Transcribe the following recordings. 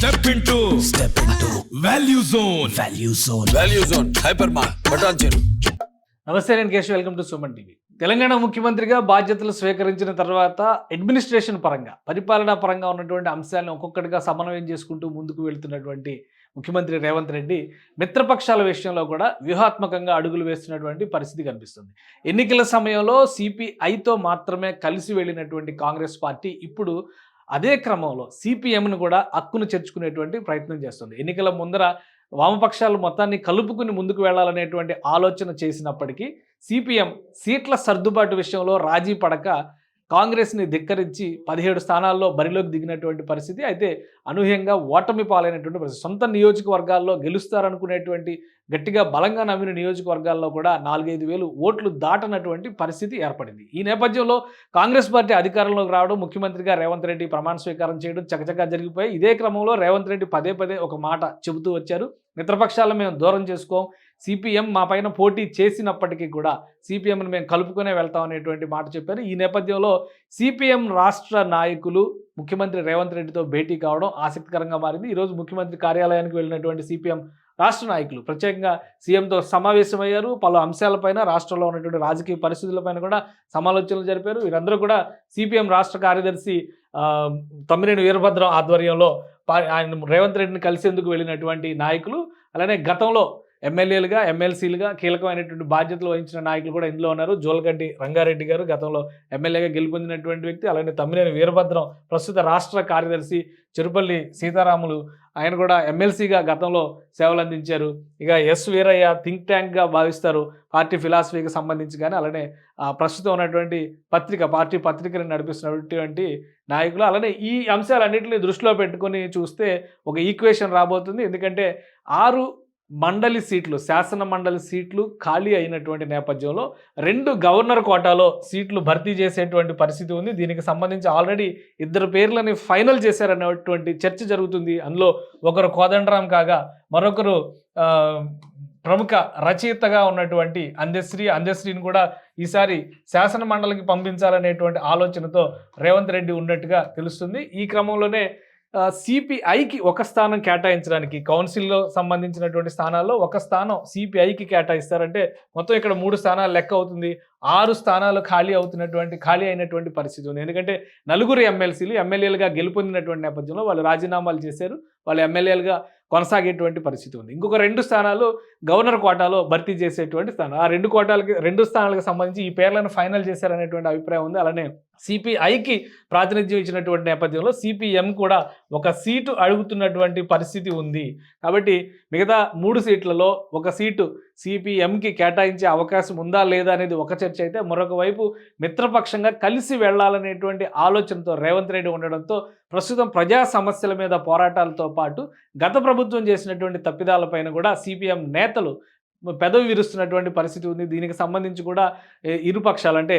Step into step into value zone value zone value zone hyper mart బటాన్ చెరు నమస్తే నేను Keshav. Welcome to Suman TV Telangana ముఖ్యమంత్రిగా బాధ్యతలు స్వీకరించిన తర్వాత అడ్మినిస్ట్రేషన్ పరంగా పరిపాలనా పరంగా ఉన్నటువంటి అంశాలను ఒక్కొక్కటిగా సమన్వయం చేసుకుంటూ ముందుకు వెళ్తున్నటువంటి ముఖ్యమంత్రి రేవంత్ రెడ్డి మిత్రపక్షాల విషయంలో కూడా వ్యూహాత్మకంగా అడుగులు వేస్తున్నటువంటి పరిస్థితి కనిపిస్తుంది. ఎన్నికల సమయంలో సిపిఐతో మాత్రమే కలిసి వెళ్ళినటువంటి కాంగ్రెస్ పార్టీ ఇప్పుడు అదే క్రమంలో సిపిఎంను కూడా హక్కును చేర్చుకునేటువంటి ప్రయత్నం చేస్తుంది. ఎన్నికల ముందర వామపక్షాలు మొత్తాన్ని కలుపుకుని ముందుకు వెళ్ళాలనేటువంటి ఆలోచన చేసినప్పటికీ సిపిఎం సీట్ల సర్దుబాటు విషయంలో రాజీ పడక కాంగ్రెస్ని ధిక్కరించి పదిహేడు స్థానాల్లో బరిలోకి దిగినటువంటి పరిస్థితి అయితే అనూహ్యంగా ఓటమి పాలైనటువంటి పరిస్థితి. సొంత నియోజకవర్గాల్లో గెలుస్తారనుకునేటువంటి గట్టిగా బలంగా నమ్మిన నియోజకవర్గాల్లో కూడా నాలుగైదు వేలు ఓట్లు దాటనటువంటి పరిస్థితి ఏర్పడింది. ఈ నేపథ్యంలో కాంగ్రెస్ పార్టీ అధికారంలోకి రావడం ముఖ్యమంత్రిగా రేవంత్ రెడ్డి ప్రమాణ స్వీకారం చేయడం చకచకా జరిగిపోయి ఇదే క్రమంలో రేవంత్ రెడ్డి పదే పదే ఒక మాట చెబుతూ వచ్చారు. మిత్రపక్షాలను మేము దూరం చేసుకోం. సిపిఎం మా పైన పోటీ చేసినప్పటికీ కూడా సిపిఎంను మేము కలుపుకునే వెళ్తాం అనేటువంటి మాట చెప్పారు. ఈ నేపథ్యంలో సిపిఎం రాష్ట్ర నాయకులు ముఖ్యమంత్రి రేవంత్ రెడ్డితో భేటీ కావడం ఆసక్తికరంగా మారింది. ఈరోజు ముఖ్యమంత్రి కార్యాలయానికి వెళ్ళినటువంటి సిపిఎం రాష్ట్ర నాయకులు. ప్రత్యేకంగా సీఎంతో సమావేశమయ్యారు. పలు అంశాలపైన రాష్ట్రంలో ఉన్నటువంటి రాజకీయ పరిస్థితులపైన కూడా సమాలోచనలు జరిపారు. వీరందరూ కూడా సిపిఎం రాష్ట్ర కార్యదర్శి తమ్మినేని వీరభద్రం ఆధ్వర్యంలో ఆయన రేవంత్ రెడ్డిని కలిసేందుకు వెళ్ళినటువంటి నాయకులు. అలానే గతంలో ఎమ్మెల్యేలుగా ఎమ్మెల్సీలుగా కీలకమైనటువంటి బాధ్యతలు వహించిన నాయకులు కూడా ఇందులో ఉన్నారు. జోలగడ్డి రంగారెడ్డి గారు గతంలో ఎమ్మెల్యేగా గెలుపొందినటువంటి వ్యక్తి అలానే తమ్మినేని వీరభద్రం ప్రస్తుత రాష్ట్ర కార్యదర్శి చెరుపల్లి సీతారాములు. ఆయన కూడా ఎమ్మెల్సీగా గతంలో సేవలు అందించారు. ఇక ఎస్ వీరయ్య థింక్ ట్యాంక్గా భావిస్తారు. పార్టీ ఫిలాసఫీకి సంబంధించి కానీ అలానే ప్రస్తుతం ఉన్నటువంటి పత్రిక పార్టీ పత్రికను నడిపిస్తున్నటువంటి నాయకులు. అలానే ఈ అంశాలన్నింటినీ దృష్టిలో పెట్టుకొని చూస్తే ఒక ఈక్వేషన్ రాబోతుంది. ఎందుకంటే ఆరు మండలి సీట్లు శాసన మండలి సీట్లు ఖాళీ అయినటువంటి నేపథ్యంలో రెండు గవర్నర్ కోటాలో సీట్లు భర్తీ చేసేటువంటి పరిస్థితి ఉంది. దీనికి సంబంధించి ఆల్రెడీ ఇద్దరు పేర్లని ఫైనల్ చేశారనేటువంటి చర్చ జరుగుతుంది. అందులో ఒకరు కోదండరాం కాగా మరొకరు ప్రముఖ రచయితగా ఉన్నటువంటి అందశ్రీ అందశ్రీని కూడా ఈసారి శాసన మండలికి పంపించాలనేటువంటి ఆలోచనతో రేవంత్ రెడ్డి ఉన్నట్టుగా తెలుస్తుంది. ఈ క్రమంలోనే సిపిఐకి ఒక స్థానం కేటాయించడానికి కౌన్సిల్లో సంబంధించినటువంటి స్థానాల్లో ఒక స్థానం సిపిఐకి కేటాయిస్తారంటే మొత్తం ఇక్కడ మూడు స్థానాలు లెక్క అవుతుంది. ఆరు స్థానాలు ఖాళీ అవుతున్నటువంటి ఖాళీ అయినటువంటి పరిస్థితి ఉంది. ఎందుకంటే నలుగురు ఎమ్మెల్సీలు ఎమ్మెల్యేలుగా గెలుపొందినటువంటి నేపథ్యంలో వాళ్ళు రాజీనామాలు చేశారు. వాళ్ళు ఎమ్మెల్యేలుగా కొనసాగేటువంటి పరిస్థితి ఉంది. ఇంకొక రెండు స్థానాలు గవర్నర్ కోటాలో భర్తీ చేసేటువంటి స్థానం. ఆ రెండు కోటాలకి రెండు స్థానాలకు సంబంధించి ఈ పేర్లను ఫైనల్ చేశారనేటువంటి అభిప్రాయం ఉంది. అలానే సిపిఐకి ప్రాతినిధ్యం ఇచ్చినటువంటి నేపథ్యంలో సిపిఎం కూడా ఒక సీటు అడుగుతున్నటువంటి పరిస్థితి ఉంది. కాబట్టి మిగతా మూడు సీట్లలో ఒక సీటు సిపిఎంకి కేటాయించే అవకాశం ఉందా లేదా అనేది ఒక చర్చ అయితే మరొక వైపు మిత్రపక్షంగా కలిసి వెళ్ళాలనేటువంటి ఆలోచనతో రేవంత్ రెడ్డి ఉండడంతో ప్రస్తుతం ప్రజా సమస్యల మీద పోరాటాలతో పాటు గత ప్రభుత్వం చేసినటువంటి తప్పిదాలపైన కూడా సిపిఎం నేతలు పెదవి విరుస్తున్నటువంటి పరిస్థితి ఉంది. దీనికి సంబంధించి కూడా ఇరుపక్షాలు ఇరు అంటే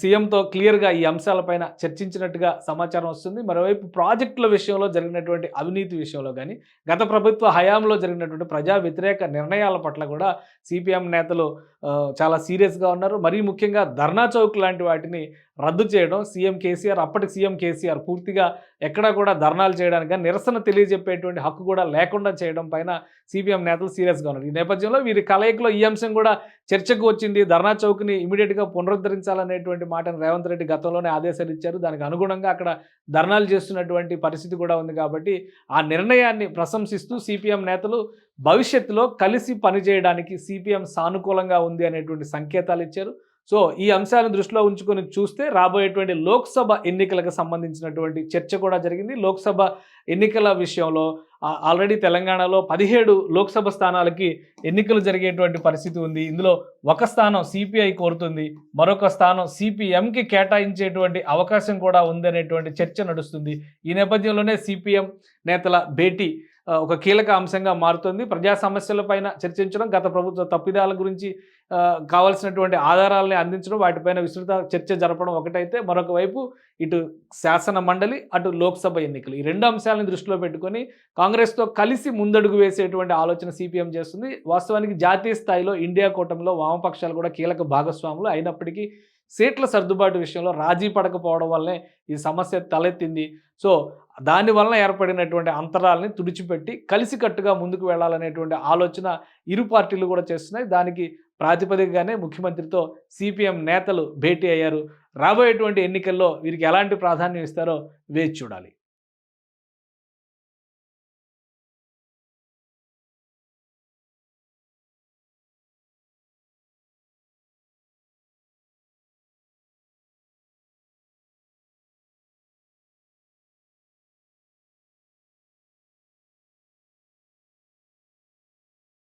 సీఎంతో క్లియర్గా ఈ అంశాలపైన చర్చించినట్టుగా సమాచారం వస్తుంది. మరోవైపు ప్రాజెక్టుల విషయంలో జరిగినటువంటి అవినీతి విషయంలో కానీ గత ప్రభుత్వ హయాంలో జరిగినటువంటి ప్రజా వ్యతిరేక నిర్ణయాల పట్ల కూడా సిపిఎం నేతలు చాలా సీరియస్గా ఉన్నారు. మరీ ముఖ్యంగా ధర్నా చౌక్ లాంటి వాటిని రద్దు చేయడం సీఎం కేసీఆర్ అప్పటి సీఎం కేసీఆర్ పూర్తిగా ఎక్కడా కూడా ధర్నాలు చేయడానికి నిరసన తెలియజెప్పేటువంటి హక్కు కూడా లేకుండా చేయడం పైన సిపిఎం నేతలు సీరియస్గా ఉన్నారు. ఈ నేపథ్యంలో వీరి కలయికలో ఈ అంశం కూడా చర్చకు వచ్చింది. ధర్నా చౌక్ని ఇమీడియట్గా పునరుద్ధరించాలనేటువంటి మాటను రేవంత్ రెడ్డి గతంలోనే ఆదేశాలు ఇచ్చారు. దానికి అనుగుణంగా అక్కడ ధర్నాలు చేస్తున్నటువంటి పరిస్థితి కూడా ఉంది కాబట్టి ఆ నిర్ణయాన్ని ప్రశంసిస్తూ సిపిఎం నేతలు భవిష్యత్తులో కలిసి పనిచేయడానికి సిపిఎం సానుకూలంగా ఉంది అనేటువంటి సంకేతాలు ఇచ్చారు. సో ఈ అంశాలను దృష్టిలో ఉంచుకొని చూస్తే రాబోయేటువంటి లోక్సభ ఎన్నికలకు సంబంధించినటువంటి చర్చ కూడా జరిగింది. లోక్సభ ఎన్నికల విషయంలో ఆల్రెడీ తెలంగాణలో పదిహేడు లోక్సభ స్థానాలకి ఎన్నికలు జరిగేటువంటి పరిస్థితి ఉంది. ఇందులో ఒక స్థానం సిపిఐ కోరుతుంది. మరొక స్థానం సిపిఎంకి కేటాయించేటువంటి అవకాశం కూడా ఉందనేటువంటి చర్చ నడుస్తుంది. ఈ నేపథ్యంలోనే సిపిఎం నేతల భేటీ ఒక కీలక అంశంగా మారుతుంది. ప్రజా సమస్యలపైన చర్చించడం గత ప్రభుత్వ తప్పిదాల గురించి కావాల్సినటువంటి ఆధారాలని అందించడం వాటిపైన విస్తృత చర్చ జరపడం ఒకటైతే మరొక వైపు ఇటు శాసన మండలి అటు లోక్సభ ఎన్నికలు. ఈ రెండు అంశాలను దృష్టిలో పెట్టుకొని కాంగ్రెస్తో కలిసి ముందడుగు వేసేటువంటి ఆలోచన సిపిఎం చేస్తుంది. వాస్తవానికి జాతీయ స్థాయిలో ఇండియా కూటమిలో వామపక్షాలు కూడా కీలక భాగస్వాములు. అయినప్పటికీ సీట్ల సర్దుబాటు విషయంలో రాజీ పడకపోవడం వల్లనే ఈ సమస్య తలెత్తింది. సో దాని వలన ఏర్పడినటువంటి అంతరాలని తుడిచిపెట్టి కలిసికట్టుగా ముందుకు వెళ్ళాలనేటువంటి ఆలోచన ఇరు పార్టీలు కూడా చేస్తున్నాయి. దానికి ప్రాతిపదికగానే ముఖ్యమంత్రితో సిపిఎం నేతలు భేటీ అయ్యారు. రాబోయేటువంటి ఎన్నికల్లో వీరికి ఎలాంటి ప్రాధాన్యం ఇస్తారో వేచి చూడాలి.